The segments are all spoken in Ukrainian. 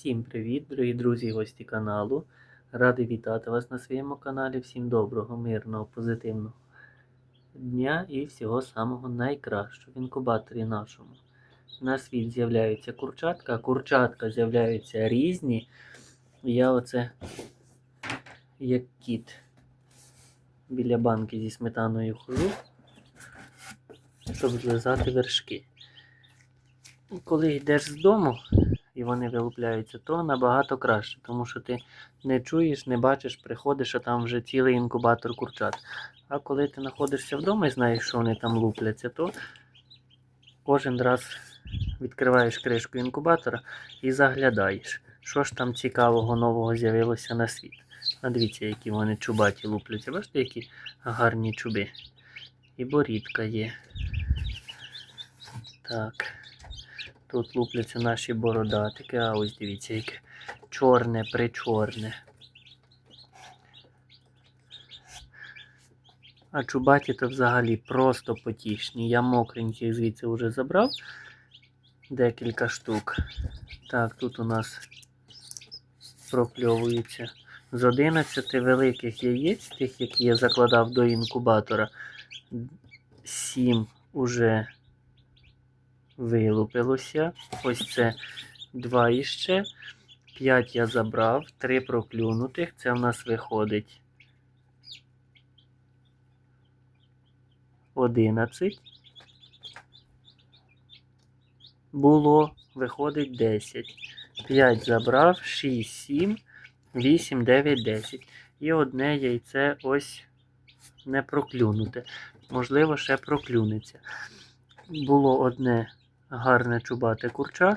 Всім привіт, дорогі друзі і гості каналу. Радий вітати вас на своєму каналі. Всім доброго, мирного, позитивного дня і всього самого найкращого в інкубаторі нашому. На світ з'являються курчатка, курчатка з'являються різні. Я оце як кіт біля банки зі сметаною хожу, щоб злизати вершки. Коли йдеш з дому, і вони вилупляються, то набагато краще, тому що ти не чуєш, не бачиш, приходиш, а там вже цілий інкубатор курчат. А коли ти знаходишся вдома і знаєш, що вони там лупляться, то кожен раз відкриваєш кришку інкубатора і заглядаєш, що ж там цікавого нового з'явилося на світ. А дивіться, які вони чубаті лупляться. Бачите, які гарні чуби. І борідка є. Так. Тут лупляться наші бородатики, а ось дивіться, яке чорне причорне. А чубаті то взагалі просто потішні. Я мокреньких звідси вже забрав декілька штук. Так, тут у нас прокльовується з 11 великих яєць, тих, які я закладав до інкубатора. 7 уже вилупилося. Ось це два іще. 5 я забрав, 3 проклюнутих. Це в нас виходить 11. Було, виходить 10. 5 забрав, 6, 7, 8, 9, 10. І одне яйце ось не проклюнуте. Можливо, ще проклюнеться. Було одне гарне чубате курча.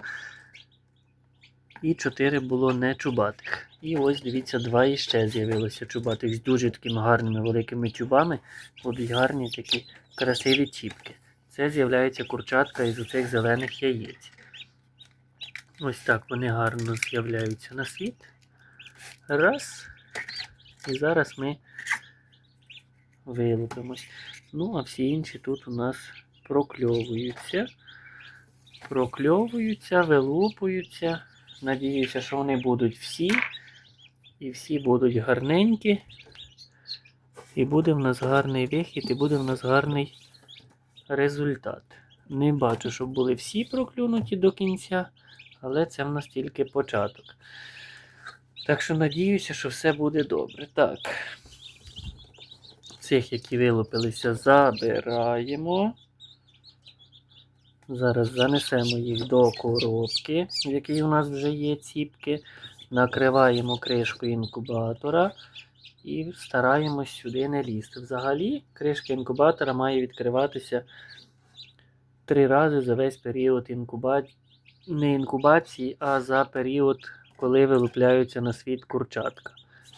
І 4 було не чубатих. І ось дивіться, два іще з'явилося чубатих з дуже такими гарними великими чубами. Будуть гарні такі красиві чіпки. Це з'являється курчатка із оцих зелених яєць. Ось так вони гарно з'являються на світ. Раз. І зараз ми вилупимось. Ну, а всі інші тут у нас прокльовуються. Прокльовуються, вилупуються. Надіюся, що вони будуть всі. І всі будуть гарненькі. І буде в нас гарний вихід, і буде в нас гарний результат. Не бачу, щоб були всі проклюнуті до кінця, але це в нас тільки початок. Так що надіюся, що все буде добре. Так. Цих, які вилупилися, забираємо. Зараз занесемо їх до коробки, в якій у нас вже є ціпки. Накриваємо кришкою інкубатора і стараємось сюди не лізти. Взагалі, кришка інкубатора має відкриватися три рази за весь період інкубації, не інкубації, а за період, коли вилупляються на світ курчатка.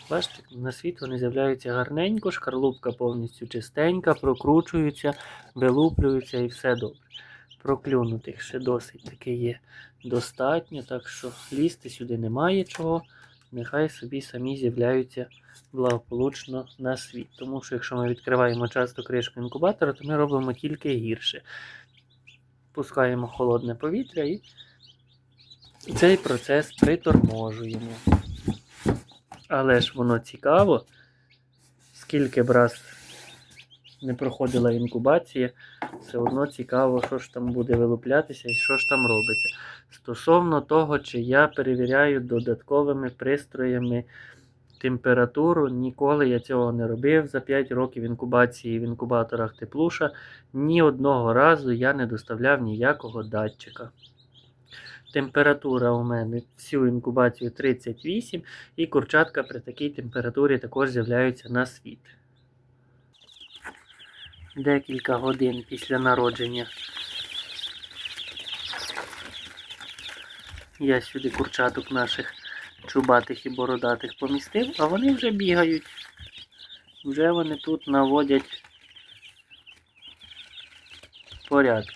Бачите, на світ вони з'являються гарненько, шкарлупка повністю чистенька, прокручуються, вилуплюються і все добре. Проклюнутих ще досить таки є достатньо, так що лізти сюди немає чого. Нехай собі самі з'являються благополучно на світ. Тому що якщо ми відкриваємо часто кришку інкубатора, то ми робимо тільки гірше. Пускаємо холодне повітря і цей процес приторможуємо. Але ж воно цікаво, скільки б раз не проходила інкубація, все одно цікаво, що ж там буде вилуплятися і що ж там робиться. Стосовно того, чи я перевіряю додатковими пристроями температуру, ніколи я цього не робив за 5 років інкубації в інкубаторах теплуша. Ні одного разу я не доставляв ніякого датчика. Температура у мене всю інкубацію 38, і курчатка при такій температурі також з'являються на світ. Декілька годин після народження я сюди курчаток наших чубатих і бородатих помістив, а вони вже бігають. Вже вони тут наводять порядки.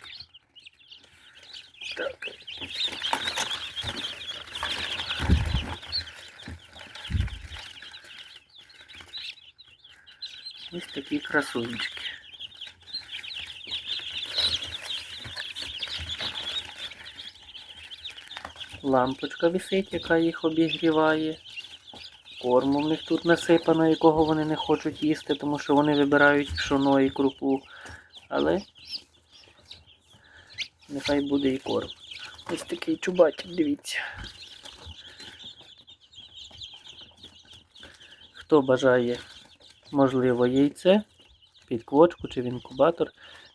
Ось такі красунчики. Лампочка висить, яка їх обігріває. Корму в них тут насипано, якого вони не хочуть їсти, тому що вони вибирають пшоно і крупу. Але нехай буде і корм. Ось такий чубатик, дивіться. Хто бажає, можливо, яйце, під квочку чи в інкубатор,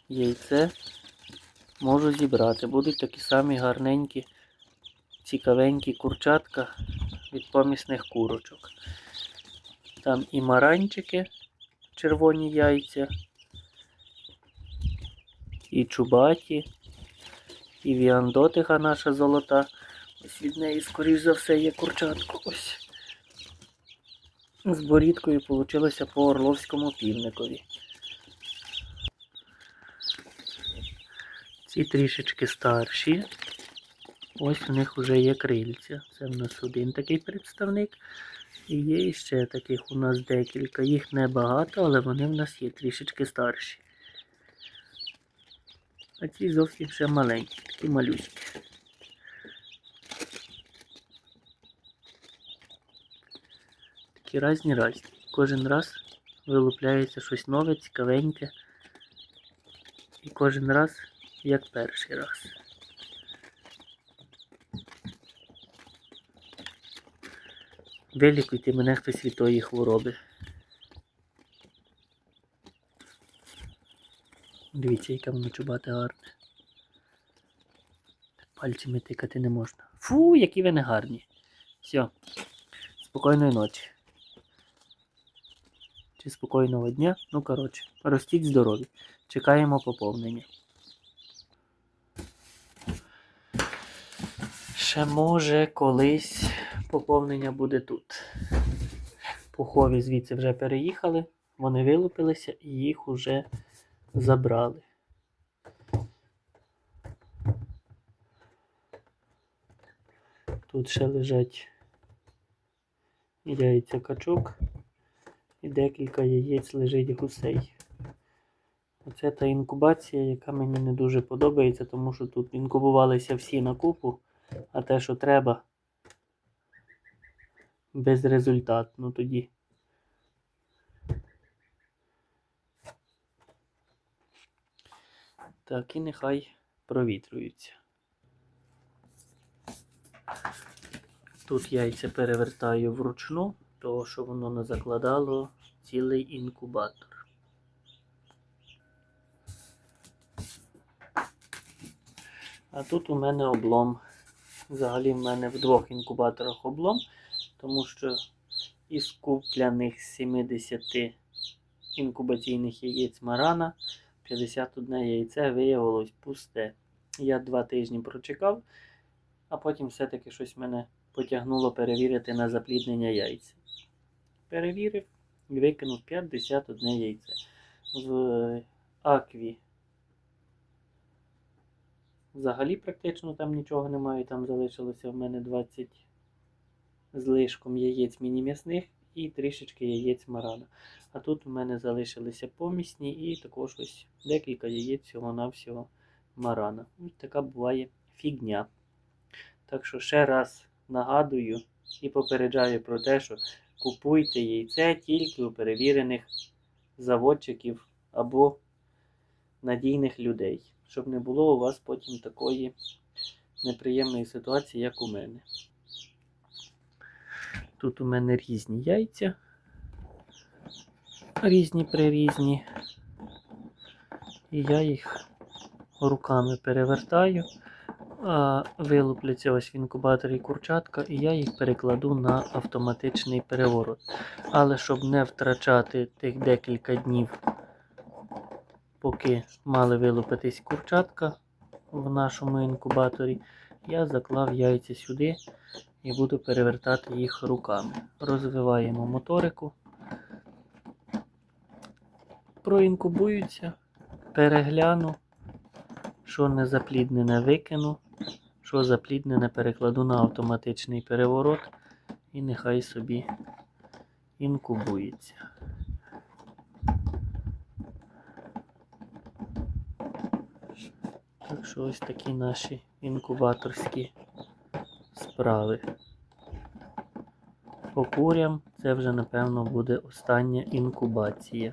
яйце можу зібрати. Будуть такі самі гарненькі, цікавенькі курчатка від помісних курочок. Там і маранчики, червоні яйця, і чубаті, і віандотиха наша золота. Ось від неї, скоріш за все, є курчатко. Ось. З борідкою вийшло по орловському півникові. Ці трішечки старші. Ось у них вже є крильця. Це в нас один такий представник. І є ще таких у нас декілька. Їх небагато, але вони в нас є трішечки старші. А ці зовсім ще маленькі, такі малюські. Такі різні різні. Кожен раз вилупляється щось нове, цікавеньке. І кожен раз як перший раз. Вилікуйте мене хтось від тої хвороби. Дивіться, яке воно чубате гарне. Пальцями тикати не можна. Фу, які ви не гарні. Все. Спокійної ночі. Чи спокійного дня? Ну, коротше, ростіть здорові. Чекаємо поповнення. Ще може колись поповнення буде тут. Пухові звідси вже переїхали, вони вилупилися і їх уже забрали. Тут ще лежать яйця качок і декілька яєць лежить гусей. Оце та інкубація, яка мені не дуже подобається, тому що тут інкубувалися всі на купу, а те, що треба, безрезультатно тоді. Так, і нехай провітрюються. Тут яйця перевертаю вручну, того що воно не закладало цілий інкубатор. А тут у мене облом. Взагалі в мене в двох інкубаторах облом, тому що із купляних 70 інкубаційних яєць марана 51 яйце виявилось пусте. Я два тижні прочекав, а потім все-таки щось мене потягнуло перевірити на запліднення яйця. Перевірив і викинув 51 яйце. В акві взагалі практично там нічого немає. Там залишилося в мене 20 з лишком яєць міні-м'ясних і трішечки яєць марана. А тут у мене залишилися помісні і також ось декілька яєць всього-навсього марана. Ось така буває фігня. Так що ще раз нагадую і попереджаю про те, що купуйте яйце тільки у перевірених заводчиків або надійних людей, щоб не було у вас потім такої неприємної ситуації, як у мене. Тут у мене різні яйця, різні прирізні. І я їх руками перевертаю, а вилупляться ось в інкубаторі курчатка, і я їх перекладу на автоматичний переворот. Але щоб не втрачати тих декілька днів, поки мали вилупитись курчатка в нашому інкубаторі, я заклав яйця сюди і буду перевертати їх руками. Розвиваємо моторику. Проінкубуються, перегляну, що не запліднене викину, що запліднене перекладу на автоматичний переворот і нехай собі інкубується. Так що ось такі наші інкубаторські справи. По курям це вже, напевно, буде остання інкубація.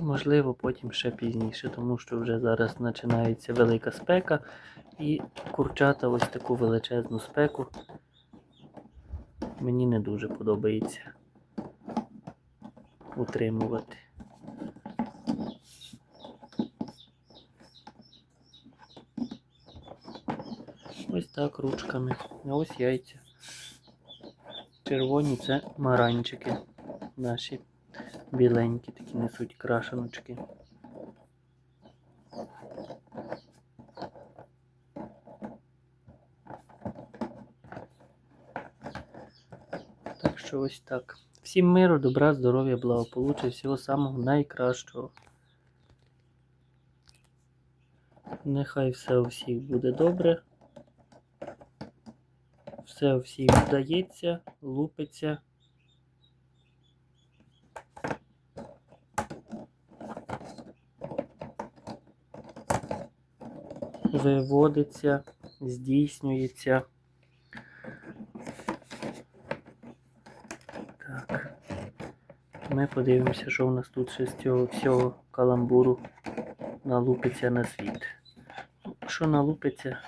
Можливо, потім ще пізніше, тому що вже зараз починається велика спека, і курчата ось таку величезну спеку мені не дуже подобається утримувати. Ось так ручками. Ось яйця. Червоні це маранчики наші біленькі, такі несуть крашеночки. Так що ось так. Всім миру, добра, здоров'я, благополуччя, всього самого найкращого. Нехай все у всіх буде добре. Все у всіх вдається, лупиться. Виводиться, здійснюється. Так. Ми подивимося, що в нас тут з цього всього каламбуру налупиться на світ. Ну, Що налупиться,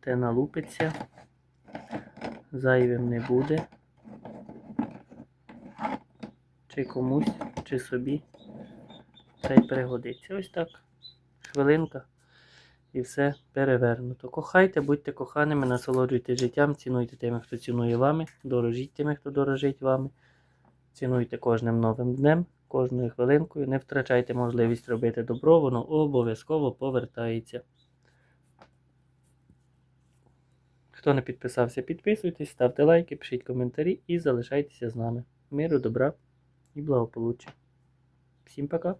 те налупиться. Зайвим не буде. Чи комусь, чи собі. Та й пригодиться. Ось так. Хвилинка. І все перевернуто. Кохайте, будьте коханими, насолоджуйтесь життям, цінуйте тими, хто цінує вами, дорожіть тими, хто дорожить вами. Цінуйте кожним новим днем, кожною хвилинкою. Не втрачайте можливість робити добро, воно обов'язково повертається. Хто не підписався, підписуйтесь, ставте лайки, пишіть коментарі і залишайтеся з нами. Миру, добра і благополуччя. Всім пока!